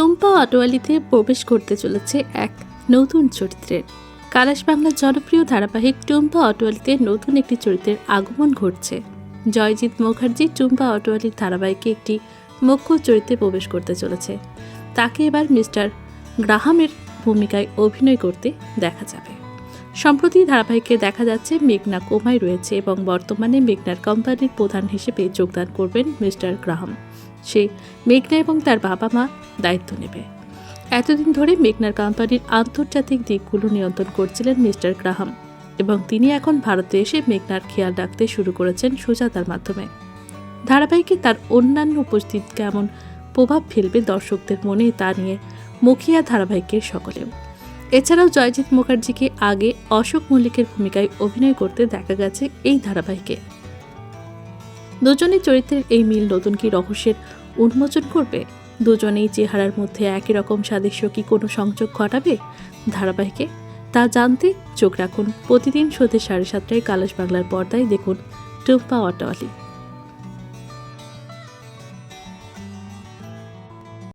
টুম্পা অটোয়ালিতে প্রবেশ করতে চলেছে এক নতুন চরিত্রের। কালাশ বাংলার জনপ্রিয় ধারাবাহিক টুম্পা অটোয়ালিতে নতুন একটি চরিত্রের আগমন ঘটছে। জয়জিৎ মুখার্জি টুম্পা অটোয়ালির ধারাবাহিকে একটি মুখ্য চরিত্রে প্রবেশ করতে চলেছে। তাকে এবার মিস্টার গ্রাহামের ভূমিকায় অভিনয় করতে দেখা যাবে। সম্প্রতি ধারাবাহিকে দেখা যাচ্ছে মেঘনা কোমায় রয়েছে এবং বর্তমানে মেঘনার কোম্পানির প্রধান হিসেবে যোগদান করবেন মিস্টার গ্রাহাম। সে মেঘনা এবং তার বাবা মা দায়িত্ব নেবে। এতদিন ধরে মেঘনার কোম্পানির আন্তর্জাতিক দিকগুলো নিয়ন্ত্রণ করছিলেন মিস্টার গ্রাহাম এবং তিনি এখন ভারতে এসে মেঘনার খেয়াল রাখতে শুরু করেছেন সুজাতার মাধ্যমে। ধারাবাহিকে তার অন্যান্য উপস্থিত কেমন প্রভাব ফেলবে দর্শকদের মনে তা নিয়ে মুখিয়া ধারাবাহিকের সকলেও। এছাড়াও জয়জিৎ মুখার্জিকে আগে অশোক মল্লিকের ভূমিকায় অভিনয় করতে দেখা গেছে এই ধারাবাহিকে। দুজনের চরিত্রের এই মিল নতুন কি রহস্যের উন্মোচন করবে? দুজনেই চেহারার মধ্যে একই রকম সাদৃশ্য কি কোনো সংযোগ ঘটাবে ধারাবাহিকে? তা জানতে চোখ রাখুন প্রতিদিন সন্ধ্যে সাড়ে সাতটায় কালাশ বাংলার পর্দায় দেখুন টুম্পা অটোয়ালি।